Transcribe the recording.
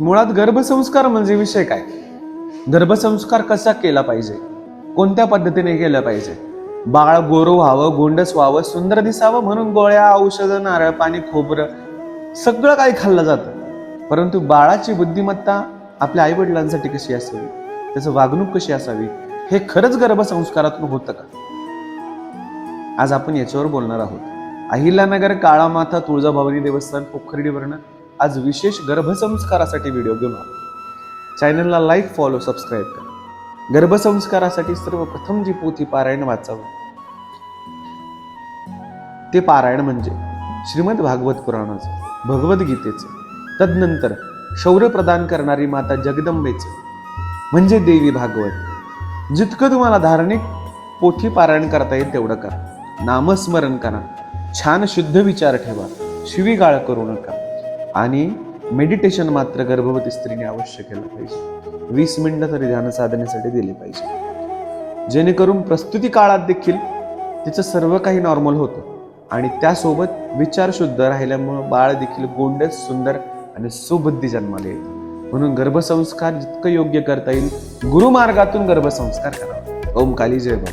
मुळात गर्भसंस्कार म्हणजे विषय काय? गर्भसंस्कार कसा केला पाहिजे? कोणत्या पद्धतीने केला पाहिजे? बाळ गोरं व्हावं गोंडस व्हावं सुंदर दिसावं म्हणून गोळ्या औषधं नारळ पाणी खोबरं सगळं काही खाल्लं जातं. परंतु बाळाची बुद्धिमत्ता आपल्या आई वडिलांसाठी कशी असावी? त्याचं वागणूक कशी असावी? हे खरंच गर्भसंस्कारातून होतं का? आज आपण याच्यावर बोलणार आहोत. अहिल्यानगर काळामाथा तुळजाभवानी देवस्थान पोखर्डीवरनं आज विशेष गर्भसंस्कारासाठी व्हिडिओ घेऊन आलो. चॅनलला लाईक फॉलो सबस्क्राईब करा. गर्भसंस्कारासाठी सर्वप्रथम जी पोथी पारायण वाचावं. ते पारायण म्हणजे श्रीमद भागवत पुराणाचं भगवद्गीतेचं तदनंतर शौर्य प्रदान करणारी माता जगदंबेचं म्हणजे देवी भागवत. जितकं तुम्हाला धार्मिक पोथी पारायण करता येईल तेवढं करा. नामस्मरण करा. छान शुद्ध विचार ठेवा. शिवीगाळ करू नका. आणि मेडिटेशन मात्र गर्भवती स्त्रीने अवश्य केलं पाहिजे. वीस मिनिटं तरी ध्यान साधनेसाठी दिले पाहिजे. जेणेकरून प्रस्तुती काळात देखील तिचं सर्व काही नॉर्मल होतं. आणि त्यासोबत विचार शुद्ध राहिल्यामुळं बाळ देखील गोंडस सुंदर आणि सुबुद्धी जन्माला येईल म्हणून गर्भसंस्कार जितकं योग्य करता येईल गुरुमार्गातून गर्भसंस्कार करा. ओम काली जय बाबा